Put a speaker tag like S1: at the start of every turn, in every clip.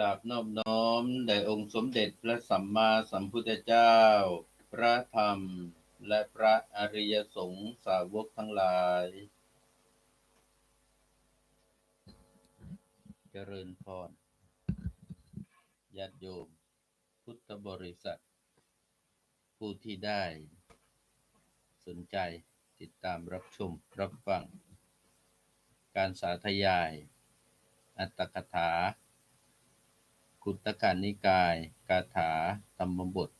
S1: ราบนอบน้อมแด่องค์สมเด็จพระสัมมาสัมพุทธเจ้า พระธรรม และพระอริยสงฆ์สาวกทั้งหลาย เจริญพรญาติโยม พุทธบริษัท ผู้ที่ได้ สนใจติดตามรับชม รับฟัง การสาธยาย อัตถกถา กุตกานิกาย กาถาธรรมบท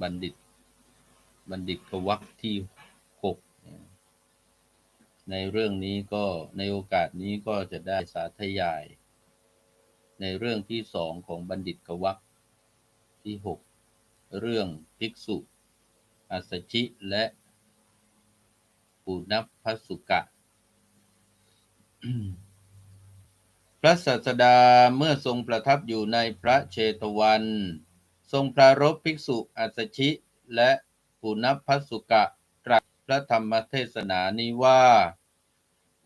S1: บัณฑิต บัณฑิตกวักที่หกในเรื่องนี้ก็ในโอกาสนี้ก็จะได้สาธยาย ในเรื่องที่สองของบัณฑิตกวักที่หกเรื่องภิกษุอัสสชิและปุณพสุกะ ระศาสดาเมื่อทรงประทับอยู่ในพระเชตวัน ทรงปรารภภิกษุอัสชิและปุณพพสุกะตรัสพระธรรมเทศนานี้ว่า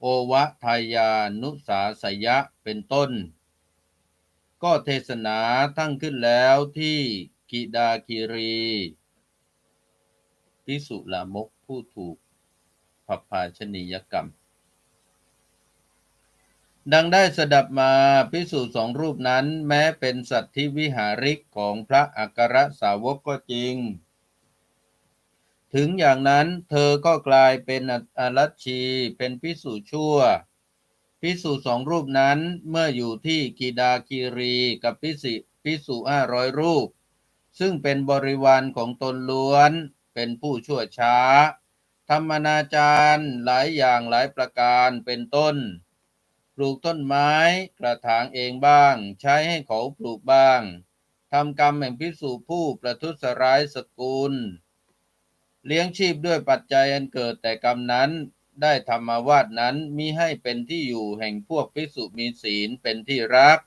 S1: โอวะทายานุสาสยะเป็นต้น ก็เทศนาตั้งขึ้นแล้วที่กิดาคีรีพิสุลามกผู้ถูกพัพภาชนียกรรม ดังได้สดับมาพิสูจน์สองรูปนั้น แม้เป็นสัตว์ที่วิหาริกของพระอัครสาวกก็จริง ถึงอย่างนั้นเธอก็กลายเป็นอรัชชีเป็นพิสูจน์ชั่ว พิสูจน์สองรูปนั้นเมื่ออยู่ที่กีดาคีรีกับพิสิพิสุห้าร้อยรูป ซึ่งเป็นบริวารของตนล้วนเป็นผู้ชั่วช้าทำอนาจารย์หลายอย่างหลายประการเป็นต้น ลูกต้นไม้กระถางเองบ้าง ใช้ให้เขาปลูกบ้างทำกรรมแห่งพิสูจผู้ประทุษร้ายสกุล เลี้ยงชีพด้วยปัจจัยอันเกิดแต่กรรมนั้นได้ธรรมาวาสนั้นมิให้เป็นที่อยู่แห่งพวกพิสุมีศีลเป็นที่รัก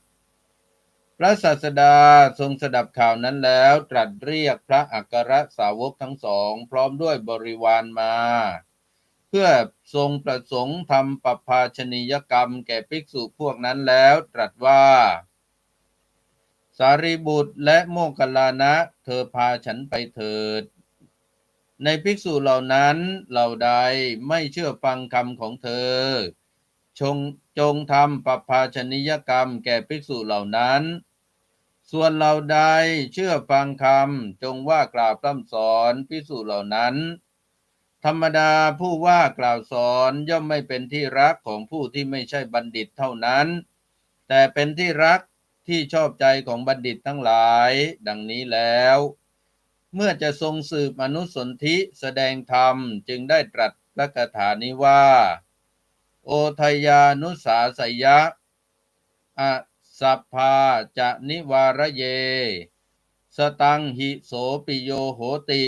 S1: พระศาสดาทรงสดับข่าวนั้นแล้วตรัสเรียกพระอัครสาวกทั้งสอง พร้อมด้วยบริวารมา เพื่อทรงประสงค์ทำปภาชนียกรรมแก่ภิกษุพวกนั้นแล้วตรัสว่า สารีบุตรและโมคคัลลานะ เธอพาฉันไปเถิด ในภิกษุเหล่านั้นเหล่าใดไม่เชื่อฟังคำของเธอ ชงจงทำปภาชนียกรรมแก่ภิกษุเหล่านั้น ส่วนเหล่าใดเชื่อฟังคำจงว่ากล่าวพร่ำสอนภิกษุเหล่านั้น ธรรมดาผู้ว่ากล่าวสอนย่อมไม่เป็นที่รักของผู้ที่ไม่ใช่บัณฑิตเท่านั้น แต่เป็นที่รักที่ชอบใจของบัณฑิตทั้งหลาย ดังนี้แล้ว เมื่อจะทรงสืบอนุสนธิแสดงธรรมจึงได้ตรัสพระคาถานี้ว่า โอทยานุสาสยะอสัพพาจะนิวารเย สตังหิโสปิโยโหติ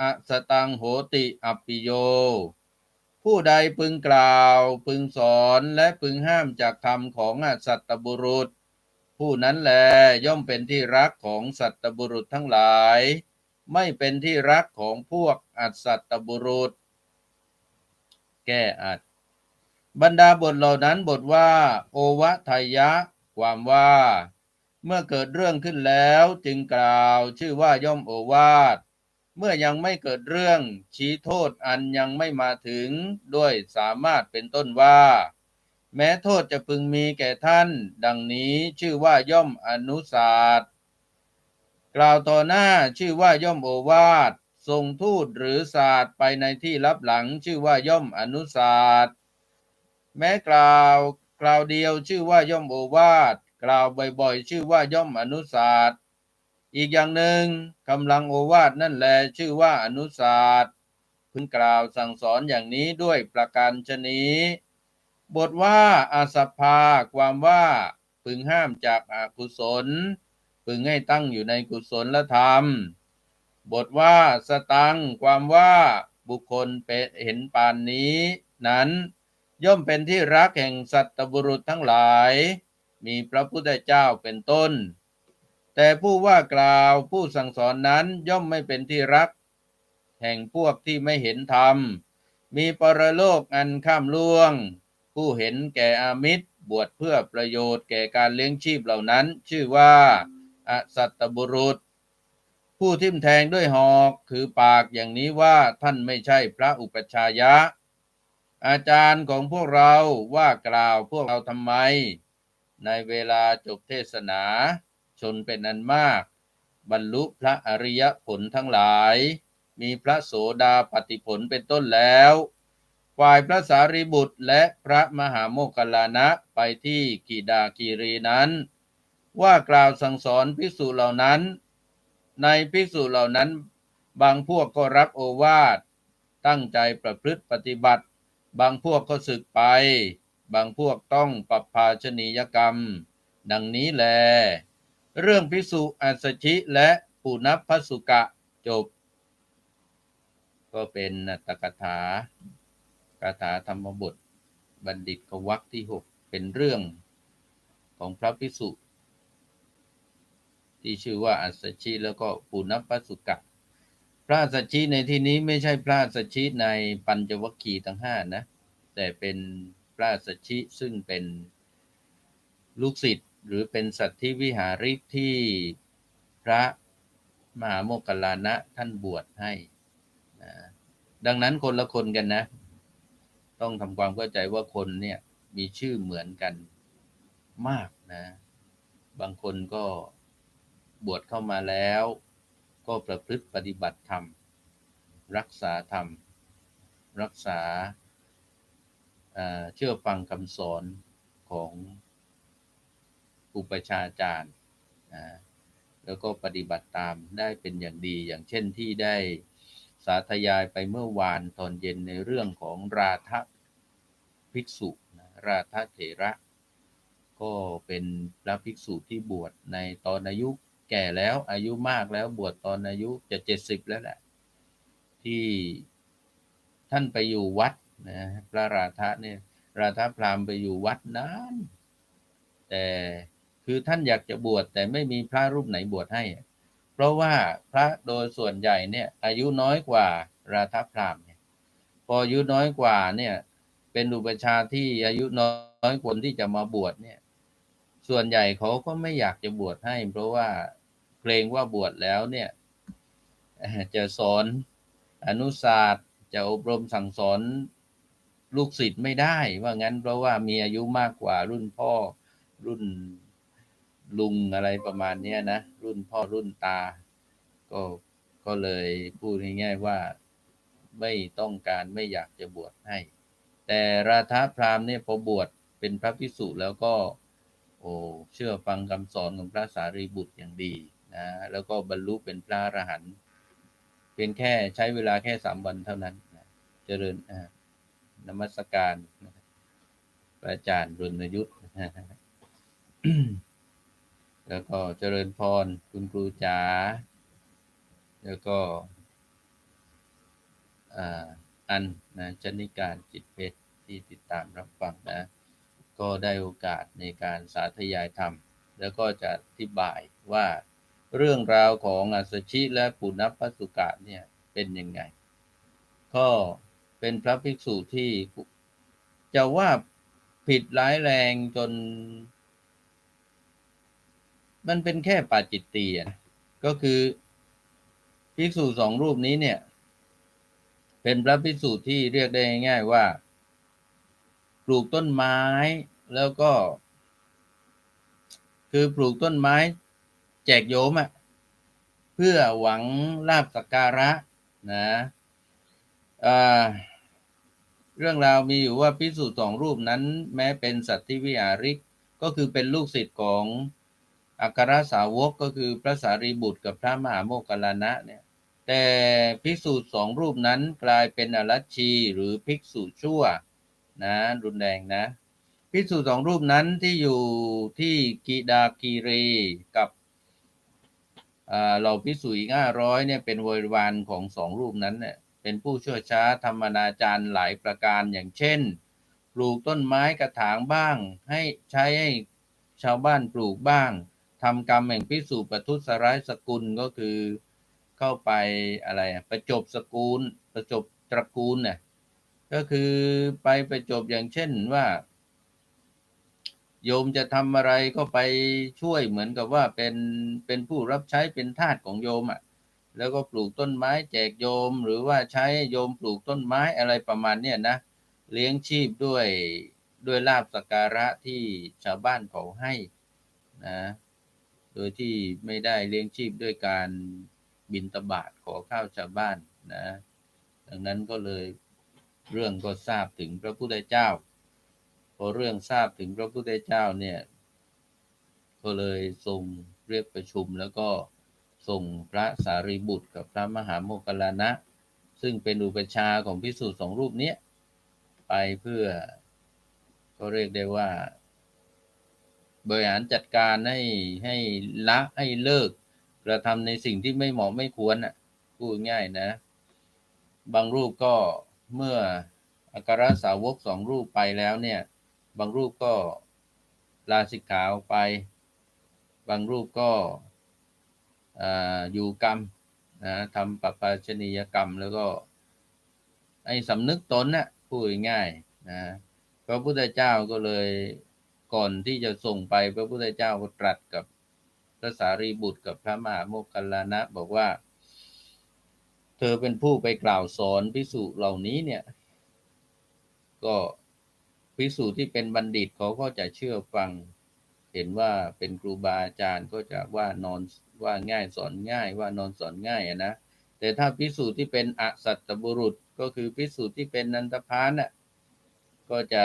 S1: อสตังโหติอัปปิโย ผู้ใดพึงกล่าว พึงสอนและพึงห้ามจากธรรมของอสัตตบุรุษ ผู้นั้นแลย่อมเป็นที่รักของสัตตบุรุษทั้งหลาย ไม่เป็นที่รักของพวกอสัตตบุรุษ แก้อัดบรรดาบทเหล่านั้นบทว่า โอวะทยะ ความว่า เมื่อเกิดเรื่องขึ้นแล้วจึงกล่าวชื่อว่าย่อมโอวาท เมื่อยังไม่เกิดเรื่องชี้โทษอันยังไม่มาถึงด้วยสามารถเป็นต้นว่า แม้โทษจะพึงมีแก่ท่าน ดังนี้ชื่อว่าย่อมอนุสาสกล่าวต่อหน้าชื่อว่าย่อมโอวาททรงทูตหรือศาสตร์ไปในที่ลับหลังชื่อว่าย่อมอนุสาสตร์แม้กล่าวกล่าวเดียวชื่อว่าย่อมโอวาทกล่าวบ่อยๆ ชื่อว่าย่อมอนุสาสตร์ อีกอย่างหนึ่งกำลังโอวาทนั่นแลชื่อว่าอนุสาสตร์พึงกล่าวสั่งสอนอย่างนี้ด้วยประการชนีบทว่าอาสภาความว่าพึงห้ามจากอากุศล พึงให้ตั้งอยู่ในกุศลและธรรม บทว่าสตังความว่าบุคคลเป็นเห็นปานนี้ นั้นย่อมเป็นที่รักแห่งสัตบุรุษทั้งหลาย มีพระพุทธเจ้าเป็นต้น แต่ผู้ว่ากล่าวผู้สั่งสอนนั้นย่อมไม่เป็นที่รัก แห่งพวกที่ไม่เห็นธรรม มีปรโลกอันข้ามล่วง ผู้เห็นแก่อามิตรบวชเพื่อประโยชน์แก่การเลี้ยงชีพเหล่านั้น ชื่อว่าอสัตตบุรุษ ผู้ทิ่มแทงด้วยหอกคือปากอย่างนี้ว่าท่านไม่ใช่พระอุปชฌายะ อาจารย์ของพวกเราว่ากล่าวพวกเราทำไม ในเวลาจบเทศนา ชนเป็นอันมาก บรรลุพระอริยผลทั้งหลาย มีพระโสดาปฏิผลเป็นต้นแล้ว ฝ่ายพระสารีบุตรและพระมหาโมคคัลลานะไปที่กีดากีรีนั้น ว่ากล่าวสั่งสอนภิกษุเหล่านั้น ในภิกษุเหล่านั้นบางพวกก็รับโอวาท ตั้งใจประพฤติปฏิบัติ บางพวกก็สึกไป บางพวกต้องปรับภาชนียกรรม ดังนี้แล เรื่องภิกษุอัสชิและปุณพสุกะจบ ก็เป็นนัตกถากถาธรรมบท บัณฑิตกวักที่หกเป็นเรื่องของพระภิกษุที่ชื่อว่าอัสชิแล้วก็ปุณพสุกะพระอัสสชิในที่นี้ไม่ใช่พระอัสสชิในปัญจวัคคีย์ทั้งห้านะ แต่เป็นพระอัสสชิซึ่งเป็นลูกศิษย์ หรือเป็นสัตธิวิหาริกที่พระมหาโมคคัลลานะท่านบวชให้นะดังนั้นคนละคนกันนะ ต้องทำความเข้าใจว่าคนเนี่ยมีชื่อเหมือนกันมากนะ บางคนก็บวชเข้ามาแล้ว ก็ประพฤติปฏิบัติธรรม รักษาธรรม รักษาเชื่อฟังคำสอนของ อุปชาย์อาจารย์นะแล้วก็ปฏิบัติตามได้เป็นอย่างดี อย่างเช่นที่ได้สาธยายไปเมื่อวานตอนเย็นในเรื่องของราทะภิกษุนะราทะเถระ ก็เป็นพระภิกษุที่บวชในตอนอายุแก่แล้วอายุมากแล้วบวชตอนอายุจะเจ็ดสิบแล้วแหละ ที่ท่านไปอยู่วัดนะพระราธะเนี่ยราธะพรามไปอยู่วัดนานแต่ คือท่านอยากจะบวชแต่ไม่มีพระรูปไหนบวชให้ เพราะว่าพระโดยส่วนใหญ่เนี่ยอายุน้อยกว่าราธพราหมณ์เนี่ยพออายุน้อยกว่าเนี่ยเป็นอุปชาที่อายุน้อยคนที่จะมาบวชเนี่ยส่วนใหญ่เขาก็ไม่อยากจะบวชให้ เพราะว่าเกรงว่าบวชแล้วเนี่ยจะสอนอนุศาสตร์จะอบรมสั่งสอนลูกศิษย์ไม่ได้ ว่างั้นเพราะว่ามีอายุมากกว่ารุ่นพ่อรุ่น ลุงอะไรประมาณเนี้ยนะ รุ่นพ่อรุ่นตา ก็ก็เลยพูดง่ายๆว่า ไม่ต้องการไม่อยากจะบวชให้ แต่ราธาพราหมณ์เนี่ยพอบวชเป็นพระภิกษุแล้วก็ โอ้เชื่อฟังคำสอนของพระสารีบุตรอย่างดีนะแล้วก็บรรลุเป็นพระอรหันต์เป็นแค่ใช้เวลาแค่สามวันเท่านั้นนะเจริญนมัสการนะครับพระอาจารย์รณยุทธ์ แล้วก็เจริญพร คุณครูจ๋า แล้วก็อันนะชนิการจิตเพชรที่ติดตามรับฟังนะ ก็ได้โอกาสในการสาธยายธรรม แล้วก็จะอธิบายว่าเรื่องราวของอัสสชิและปุณพสุกะเนี่ยเป็นยังไง ก็เป็นพระภิกษุที่จะว่าผิดร้ายแรงจน มันเป็นแค่ปาจิตตีอะก็คือภิกษุสองรูปนี้เนี่ย เป็นพระภิกษุที่เรียกได้ง่าย ๆ ว่า ปลูกต้นไม้แล้วก็ คือปลูกต้นไม้ แจกโยมอะเพื่อหวังลาบสักการะนะเรื่องราวมีอยู่ว่าพิสูจน์สองรูปนั้น แม้เป็นสัตธิวิหาริก ก็คือเป็นลูกศิษย์ของ อัครสาวกก็คือพระสารีบุตรกับพระมหาโมคคัลลานะเนี่ยแต่ภิกษุสองรูปนั้นกลายเป็นอรัชชีหรือภิกษุชั่วนะรุนแรงนะภิกษุสองรูปนั้นที่อยู่ที่กีดากีรีกับอ่าเหล่าภิกษุอีกห้าร้อยเนี่ยเป็นบริวารของสองรูปนั้นเนี่ยเป็นผู้ชั่วช้าธรรมนาจารย์หลายประการอย่างเช่น ปลูกต้นไม้กระถางบ้าง ให้ใช้ให้ชาวบ้านปลูกบ้าง ทำกรรมแห่งพิสูจประทุษร้ายสกุลก็คือเข้าไปอะไรอะประจบสกุลประจบตระกูลเนี่ยก็คือไปประจบอย่างเช่นว่า โยมจะทำอะไรก็ไปช่วยเหมือนกับว่าเป็นเป็นผู้รับใช้เป็นทาสของโยมอะแล้วก็ปลูกต้นไม้แจกโยม หรือว่าใช้โยมปลูกต้นไม้อะไรประมาณเนี้ยนะเลี้ยงชีพด้วยด้วยลาบสการะที่ชาวบ้านเขาให้นะ โดยที่ไม่ได้เลี้ยงชีพด้วยการบินตบาทขอข้าวชาวบ้านนะ ดังนั้นก็เลยเรื่องก็ทราบถึงพระพุทธเจ้า พอเรื่องทราบถึงพระพุทธเจ้าเนี่ย ก็เลยทรงเรียกประชุมแล้วก็ส่งพระสารีบุตรกับพระมหาโมคคัลลานะ ซึ่งเป็นอุปชาของพิสูจน์สองรูปนี้ไปเพื่อก็เรียกได้ว่า บริหารจัดการให้ให้ละให้เลิก กระทำในสิ่งที่ไม่เหมาะไม่ควรอะพูดง่ายนะ บางรูปก็เมื่ออัครสาวกสองรูปไปแล้วเนี่ย บางรูปก็ลาสิกขาออไป บางรูปก็ออยู่กรรมนะทำปปาชนียกรรมแล้วก็ ไอ้สำนึกตนน่ะพูดง่ายนะพระพุทธเจ้าก็เลย ก่อนที่จะส่งไปพระพุทธเจ้าก็ตรัสกับพระสารีบุตรกับพระมหาโมคคัลลานะ บอกว่า เธอเป็นผู้ไปกล่าวสอนพิสุเหล่านี้เนี่ย ก็พิสูจน์ที่เป็นบัณฑิตเขาก็จะเชื่อฟัง เห็นว่าเป็นครูบาอาจารย์ก็จะว่านอนว่าง่ายสอนง่ายว่านอนสอนง่ายนะแต่ถ้าพิสูจน์ที่เป็นอสัตตบุรุษก็คือพิสูจน์ที่เป็นนันทพานน่ะก็จะ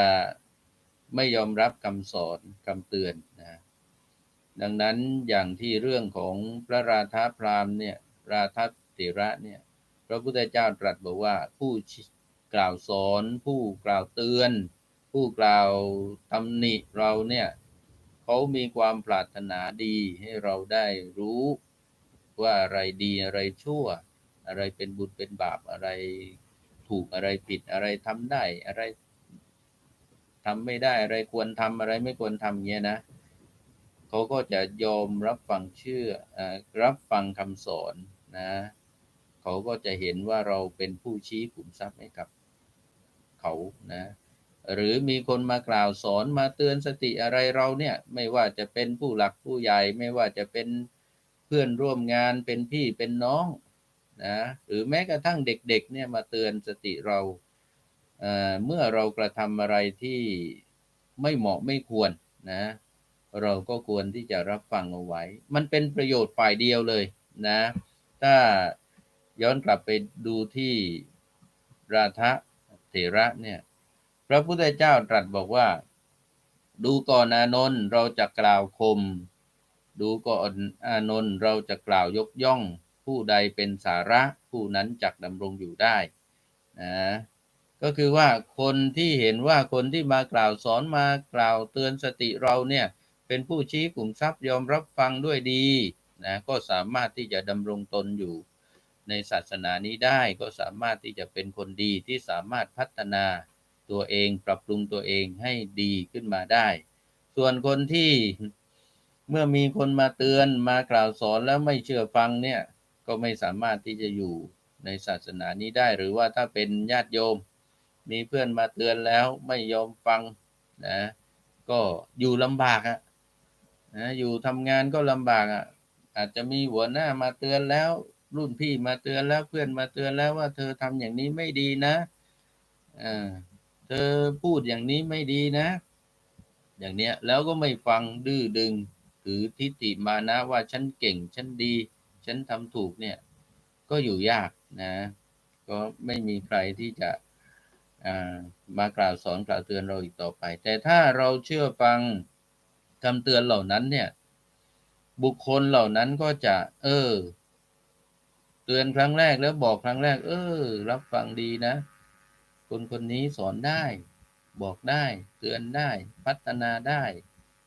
S1: ไม่ยอมรับคำสอนคำเตือนนะดังนั้นอย่างที่เรื่องของพระราธาพราหมณ์เนี่ยราธาเถระเนี่ยพระพุทธเจ้าตรัสบอกว่าผู้กล่าวสอนผู้กล่าวเตือน ผู้กล่าวตำหนิเราเนี่ยเขามีความปรารถนาดีให้เราได้รู้ว่าอะไรดีอะไรชั่ว อะไรเป็นบุญเป็นบาปอะไรถูกอะไรผิดอะไรทำได้อะไร ทำไม่ได้อะไรควรทำอะไรไม่ควรทำเงี้ยนะเขาก็จะยอมรับฟังเชื่ออรับฟังคำสอนนะเขาก็จะเห็นว่าเราเป็นผู้ชี้ขุมทรัพย์ให้กับเขานะหรือมีคนมากล่าวสอนมาเตือนสติอะไรเราเนี่ยไม่ว่าจะเป็นผู้หลักผู้ใหญ่ ไม่ว่าจะเป็นเพื่อนร่วมงานเป็นพี่เป็นน้องนะหรือแม้กระทั่งเด็กๆเนี่ยมาเตือนสติเรา เมื่อเรากระทำอะไรที่ไม่เหมาะไม่ควรนะ เราก็ควรที่จะรับฟังเอาไว้ มันเป็นประโยชน์ฝ่ายเดียวเลยนะ ถ้าย้อนกลับไปดูที่ราธะเถระเนี่ย พระพุทธเจ้าตรัสบอกว่า ดูก่อนอานนท์เราจะกล่าวคม ดูก่อนอานนท์เราจะกล่าวยกย่อง ผู้ใดเป็นสาระผู้นั้นจักดำรงอยู่ได้นะ ก็คือว่าคนที่เห็นว่าคนที่มากล่าวสอนมากล่าวเตือนสติเราเนี่ยเป็นผู้ชี้กลุ่มทรัพย์ยอมรับฟังด้วยดีนะก็สามารถที่จะดำรงตนอยู่ ในศาสนานี้ได้ก็สามารถที่จะเป็นคนดีที่สามารถพัฒนาตัวเองปรับปรุงตัวเองให้ดีขึ้นมาได้ ส่วนคนที่เมื่อมีคนมาเตือนมากล่าวสอนแล้วไม่เชื่อฟังเนี่ยก็ไม่สามารถที่จะอยู่ในศาสนานี้ได้ หรือว่าถ้าเป็นญาติโยม มีเพื่อนมาเตือนแล้วไม่ยอมฟังนะก็อยู่ลำบากอะนะอยู่ทำงานก็ลำบากอะอาจจะมีหัวหน้ามาเตือนแล้ว รุ่นพี่มาเตือนแล้วเพื่อนมาเตือนแล้วว่า เธอทำอย่างนี้ไม่ดีนะอ่าเธอพูดอย่างนี้ไม่ดีนะ อย่างเนี้ยแล้วก็ไม่ฟังดื้อดึงถือทิฏฐิมานะว่าฉันเก่งฉันดี ฉันทำถูกเนี่ย ก็อยู่ยากนะ ก็ไม่มีใครที่จะ มากล่าวสอนกล่าวเตือนเราอีกต่อไป แต่ถ้าเราเชื่อฟังคำเตือนเหล่านั้นเนี่ย บุคคลเหล่านั้นก็จะ เออ เตือนครั้งแรกแล้วบอกครั้งแรก เออ รับฟังดีนะ คนคนนี้สอนได้ บอกได้ เตือนได้ พัฒนาได้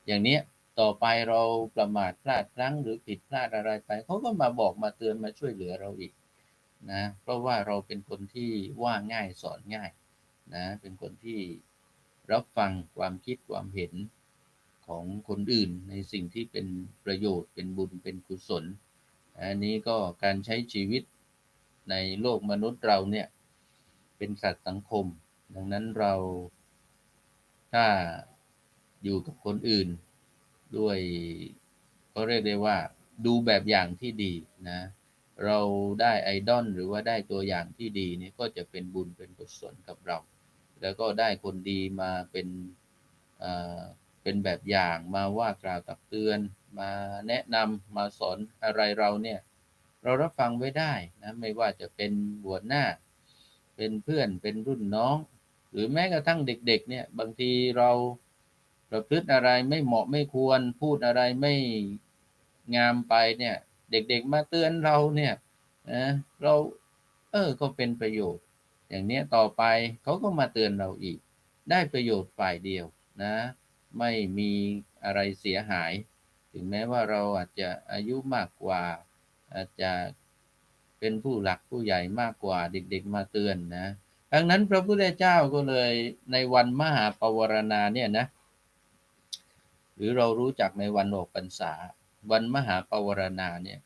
S1: อย่างเนี้ยต่อไปเราประมาทพลาดครั้งหรือผิดพลาดอะไรไปเขาก็มาบอกมาเตือนมาช่วยเหลือเราอีกนะ เพราะว่าเราเป็นคนที่ว่าง่ายสอนง่าย นะเป็นคนที่รับฟังความคิดความเห็นของคนอื่นในสิ่งที่เป็นประโยชน์เป็นบุญเป็นกุศล อันนี้ก็การใช้ชีวิตในโลกมนุษย์เราเนี่ยเป็นสัตว์สังคม ดังนั้นเราถ้าอยู่กับคนอื่น ด้วยก็เรียกได้ว่าดูแบบอย่างที่ดีนะเราได้ไอดอลหรือว่าได้ตัวอย่างที่ดีนี่ก็จะเป็นบุญเป็นกุศลกับเรา แล้วก็ได้คนดีมาเป็นเอ่อเป็นแบบอย่างมาว่ากล่าวตักเตือน มาแนะนำมาสอนอะไรเราเนี่ยเรารับฟังไว้ได้นะไม่ว่าจะเป็นบวชหน้า เป็นเพื่อนเป็นรุ่นน้อง หรือแม้กระทั่งเด็กๆเนี่ยบางทีเราประพฤติอะไรไม่เหมาะไม่ควรพูดอะไรไม่งามไปเนี่ย เด็กๆมาเตือนเราเนี่ยนะเราเออก็เป็นประโยชน์ อย่างนี้ต่อไปเขาก็มาเตือนเราอีก ได้ประโยชน์ฝ่ายเดียวนะ ไม่มีอะไรเสียหาย ถึงแม้ว่าเราอาจจะอายุมากกว่า อาจจะเป็นผู้หลักผู้ใหญ่มากกว่าเด็กๆมาเตือนนะดังนั้นพระพุทธเจ้าก็เลยในวันมหาปวารณาเนี่ยนะ หรือเรารู้จักในวันออกพรรษา วันมหาปวารณาเนี่ย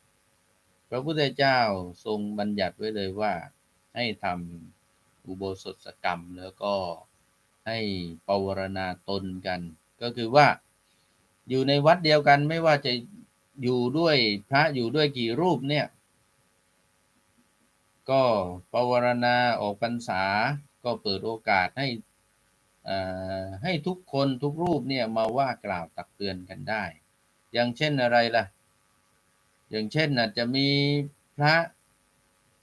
S1: พระพุทธเจ้าทรงบัญญัติไว้เลยว่าให้ทำ อุโบสถกรรม แล้วก็ให้ปวารณาตนกัน ก็คือว่าอยู่ในวัดเดียวกันไม่ว่าจะอยู่ด้วยพระอยู่ด้วยกี่รูปเนี่ย ก็ปวารณาออกพรรษาก็เปิดโอกาสให้อ่าให้ทุกคนทุกรูปเนี่ยมาว่ากล่าวตักเตือนกันได้ อย่างเช่นอะไรล่ะ อย่างเช่นอาจจะมีพระ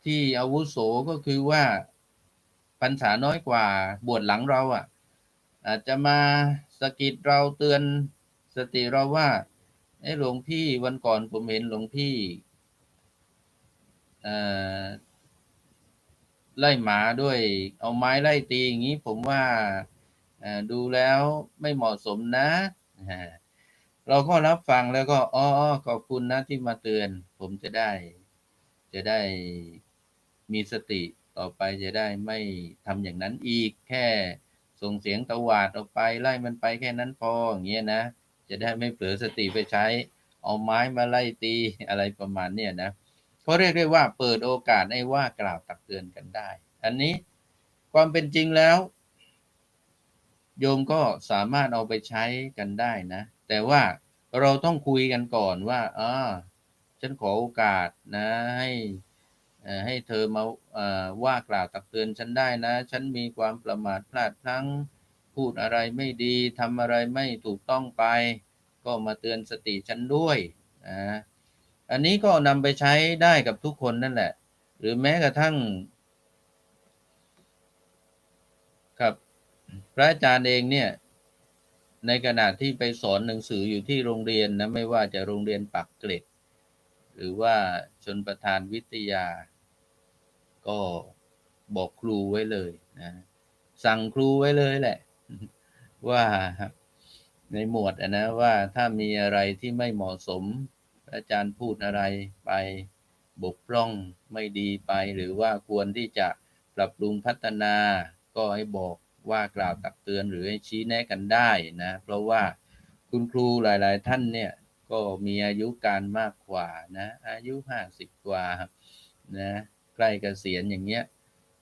S1: ที่อาวุโสก็คือว่า พรรษาน้อยกว่าบวชหลังเราอะ อาจจะมาสะกิดเราเตือนสติเราว่าไอ้หลวงพี่วันก่อนผมเห็นหลวงพี่ไล่หมาด้วย เอาไม้ไล่ตีอย่างนี้ผมว่าดูแล้วไม่เหมาะสมนะ เราก็รับฟังแล้วก็อ๋อขอบคุณนะที่มาเตือน ผมจะได้ จะได้มีสติ ต่อไปจะได้ไม่ทำอย่างนั้นอีกแค่ส่งเสียงตวาดออกไปไล่มันไปแค่นั้นพออย่างเงี้ยนะจะได้ไม่เผลอสติไปใช้ เอาไม้มาไล่ตีอะไรประมาณเนี้ยนะเขาเรียกได้ว่าเปิดโอกาสให้ว่ากล่าวตักเตือนกันได้ อันนี้ความเป็นจริงแล้ว โยมก็สามารถเอาไปใช้กันได้นะ แต่ว่าเราต้องคุยกันก่อนว่าอ่าฉันขอโอกาสนะให้ ให้เธอมาว่ากล่าวตักเตือนฉันได้นะ ฉันมีความประมาทพลาดพลั้ง พูดอะไรไม่ดีทำอะไรไม่ถูกต้องไป ก็มาเตือนสติฉันด้วยนะอันนี้ก็นำไปใช้ได้กับทุกคนนั่นแหละ หรือแม้กระทั่งครับพระอาจารย์เองเนี่ยในขณะที่ไปสอนหนังสืออยู่ที่โรงเรียนนะไม่ว่าจะโรงเรียนปักเกร็ด หรือว่าชนประธานวิทยา ก็บอกครูไว้เลยนะสั่งครูไว้เลยแหละ ว่าในหมวดนะว่าถ้ามีอะไรที่ไม่เหมาะสม อาจารย์พูดอะไรไปบกพร่องไม่ดีไป หรือว่าควรที่จะปรับปรุงพัฒนา ก็ให้บอกว่ากล่าวตักเตือนหรือให้ชี้แนะกันได้นะ เพราะว่าคุณครูหลาย ๆ ท่านเนี่ยก็มีอายุการมากกว่านะ อายุห้าสิบกว่านะ ใกล้กเกษียณอย่างเงี้ย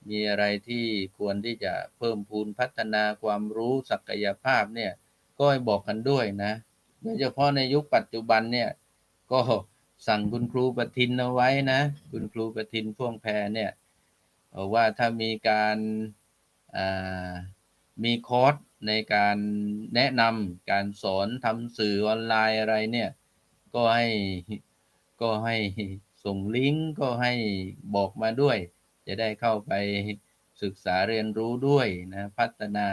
S1: มีอะไรที่ควรที่จะเพิ่มพูนพัฒนาความรู้ศักยภาพเนี่ยก็ให้บอกกันด้วยนะโดยเฉพาะในยุคปัจจุบันเนี่ยก็สั่งคุณครูประทินเอาไว้นะ คุณครูประทินพ่วงแพรเนี่ยว่าถ้ามีการามีคอร์สในการแนะนำการสอนทำสื่อออนไลน์อะไรเนี่ยก็ให้ก็ให้ ส่งลิงก์ก็ให้บอกมาด้วย จะได้เข้าไปศึกษาเรียนรู้ด้วยนะพัฒนา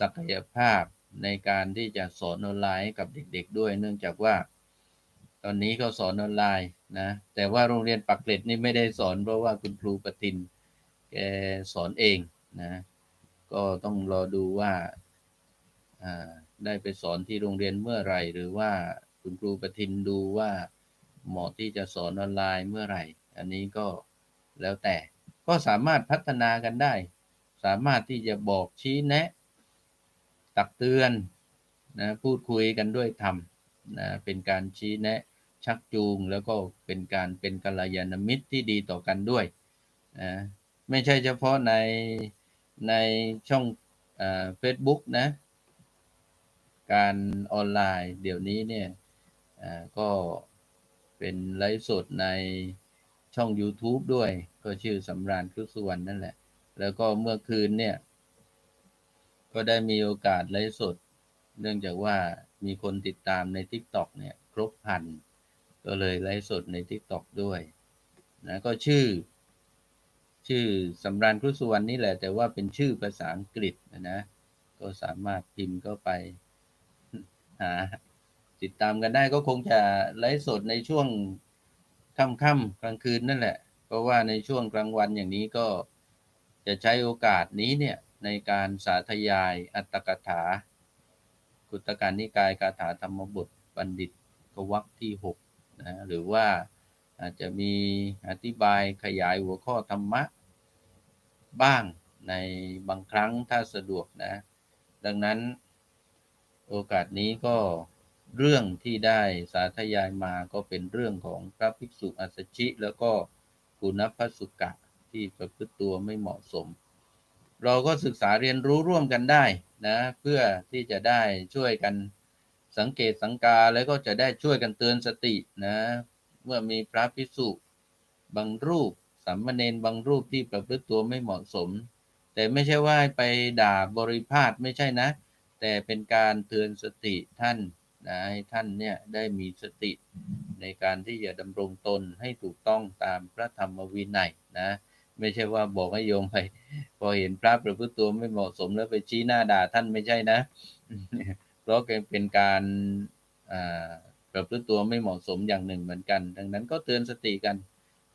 S1: ศักยภาพในการที่จะสอนออนไลน์กับเด็กๆด้วย เนื่องจากว่า ตอนนี้ก็สอนออนไลน์นะแต่ว่าโรงเรียนปักเกร็ดนี่ไม่ได้สอนเพราะว่าคุณครูประทินแกสอนเองนะก็ต้องรอดูว่าอ่าได้ไปสอนที่โรงเรียนเมื่อไหร่ หรือว่าคุณครูประทินดูว่า เหมาะที่จะสอนออนไลน์เมื่อไหร่ อันนี้ก็แล้วแต่ก็สามารถพัฒนากันได้ สามารถที่จะบอกชี้แนะ ตักเตือนนะพูดคุยกันด้วยธรรมนะเป็นการชี้แนะชักจูง แล้วก็เป็นการเป็นกัลยาณมิตรที่ดีต่อกันด้วยนะไม่ใช่เฉพาะในในช่องเฟซบุ๊กนะ การออนไลน์เดี๋ยวนี้เนี่ยอ่าก็ เป็นไลฟ์สดในช่อง YouTube ด้วย ก็ชื่อสำราญครุสุวรรณนั่นแหละ แล้วก็เมื่อคืนเนี่ย ก็ได้มีโอกาสไลฟ์สด เนื่องจากว่ามีคนติดตามใน TikTok เนี่ย ครบพัน ก็เลยไลฟ์สดใน TikTok ด้วยนะก็ชื่อ ชื่อสำราญครุสุวรรณนี่แหละ แต่ว่าเป็นชื่อภาษาอังกฤษนะนะก็สามารถพิมพ์เข้าไปหา ติดตามกันได้ก็คงจะไลฟ์สดในช่วงค่ำๆกลางคืนนั่นแหละ เพราะว่าในช่วงกลางวันอย่างนี้ก็จะใช้โอกาสนี้เนี่ยในการสาธยายอัตถกถา กุตการนิกายคาถาธรรมบทบัณฑิตกวักที่6นะหรือว่าอาจจะมีอธิบายขยายหัวข้อธรรมะบ้างในบางครั้งถ้าสะดวกนะ ดังนั้นโอกาสนี้ก็ เรื่องที่ได้สาธยายมาก็เป็นเรื่องของพระภิกษุอัสชิ แล้วก็กุณพสุกะที่ประพฤติตัวไม่เหมาะสม เราก็ศึกษาเรียนรู้ร่วมกันได้นะเพื่อที่จะได้ช่วยกันสังเกตสังกาแล้วก็จะได้ช่วยกันเตือนสตินะ เมื่อมีพระภิกษุบางรูปสามเณรบางรูปที่ประพฤติตัวไม่เหมาะสม แต่ไม่ใช่ว่าไปด่าบริพาทไม่ใช่นะ แต่เป็นการเตือนสติท่าน นะให้ท่านเนี่ยได้มีสติในการที่จะดำรงตนให้ถูกต้องตามพระธรรมวินัยนะไม่ใช่ว่าบอกให้โยมไปพอเห็นพระประพฤติตัวไม่เหมาะสมแล้วไปชี้หน้าด่าท่านไม่ใช่นะ เพราะเป็นการประพฤติตัวไม่เหมาะสมอย่างหนึ่งเหมือนกัน ดังนั้นก็เตือนสติกัน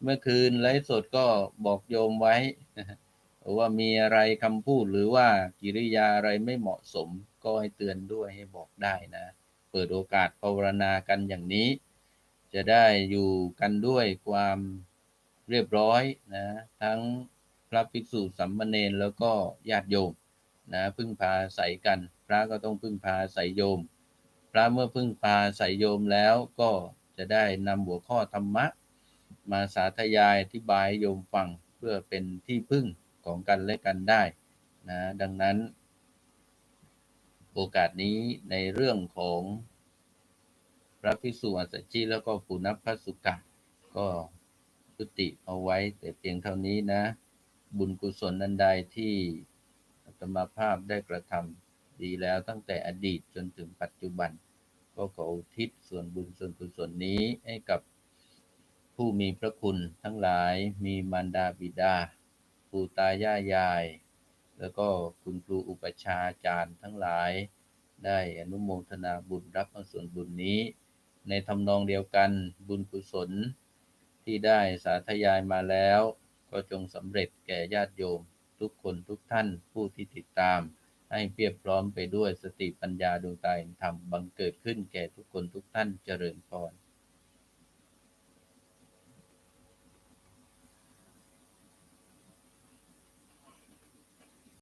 S1: เมื่อคืนไลฟ์สดก็บอกโยมไว้ว่ามีอะไรคำพูดหรือว่ากิริยาอะไรไม่เหมาะสม ก็ให้เตือนด้วยให้บอกได้นะ เปิดโอกาสภาวนากันอย่างนี้ จะได้อยู่กันด้วยความเรียบร้อยนะทั้งพระภิกษุสัมมาเนรแล้วก็ญาติโยมนะพึ่งพาใส่กัน พระก็ต้องพึ่งพาใส่โยม พระเมื่อพึ่งพาใส่โยมแล้วก็จะได้นำหัวข้อธรรมะ มาสาธยายอธิบายโยมฟังเพื่อเป็นที่พึ่งของกันและกันได้นะดังนั้น โอกาสนี้ในเรื่องของพระภิกษุอัสสชิแล้วก็ปุณพสุกะก็ยุติเอาไว้แต่เพียงเท่านี้นะ บุญกุศลนันใดที่อาตมาภาพได้กระทำดีแล้วตั้งแต่อดีตจนถึงปัจจุบัน ก็ขออุทิศส่วนบุญส่วนกุศลนี้ให้กับผู้มีพระคุณทั้งหลายมีมารดาบิดาปู่ตายายยาย แล้วก็คุณครูอุปชาจารย์ทั้งหลาย ได้อนุโมทนาบุญรับส่วนบุญนี้ ในทำนองเดียวกันบุญกุศล ที่ได้สาธยายมาแล้ว ก็จงสำเร็จแก่ญาติโยม ทุกคนทุกท่านผู้ที่ติดตาม ให้เพียบพร้อมไปด้วยสติปัญญาดวงตาธรรมบังเกิดขึ้นแก่ทุกคนทุกท่านเจริญพร